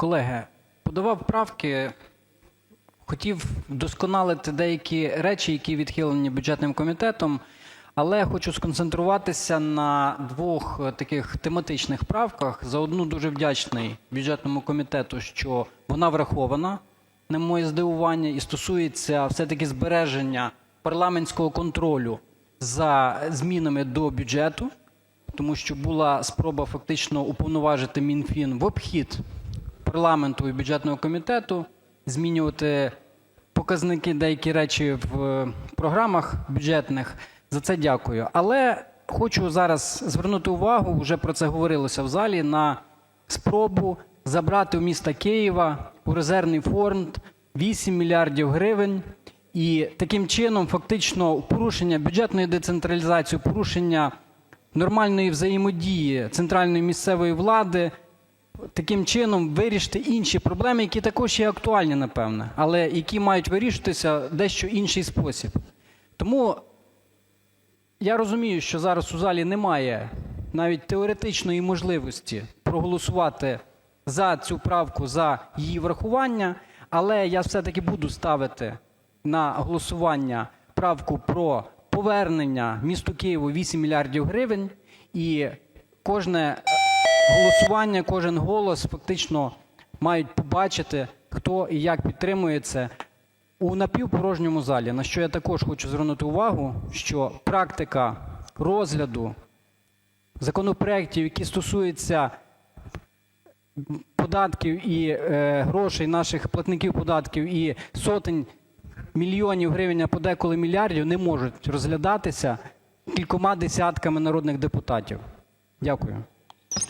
Колеги, подавав правки, хотів вдосконалити деякі речі, які відхилені бюджетним комітетом, але хочу сконцентруватися на двох е, таких тематичних правках. За одну дуже вдячний бюджетному комітету, що вона врахована, на моє здивування, і стосується все-таки збереження парламентського контролю за змінами до бюджету, тому що була спроба фактично уповноважити Мінфін в обхід парламенту і бюджетного комітету, змінювати показники, деякі речі в програмах бюджетних. За це дякую. Але хочу зараз звернути увагу, вже про це говорилося в залі, на спробу забрати у міста Києва у резервний фонд 8 мільярдів гривень. І таким чином фактично порушення бюджетної децентралізації, порушення нормальної взаємодії центральної місцевої влади, таким чином вирішити інші проблеми, які також є актуальні, напевне, але які мають вирішуватися в дещо інший спосіб. Тому я розумію, що зараз у залі немає навіть теоретичної можливості проголосувати за цю правку, за її врахування, але я все-таки буду ставити на голосування правку про повернення місту Києву 8 мільярдів гривень. І кожне голосування, кожен голос фактично мають побачити, хто і як підтримує це у напівпорожньому залі. На що я також хочу звернути увагу, що практика розгляду законопроектів, які стосуються податків і е, грошей наших платників податків, і сотень мільйонів гривень, а подеколи мільярдів, не можуть розглядатися кількома десятками народних депутатів. Дякую.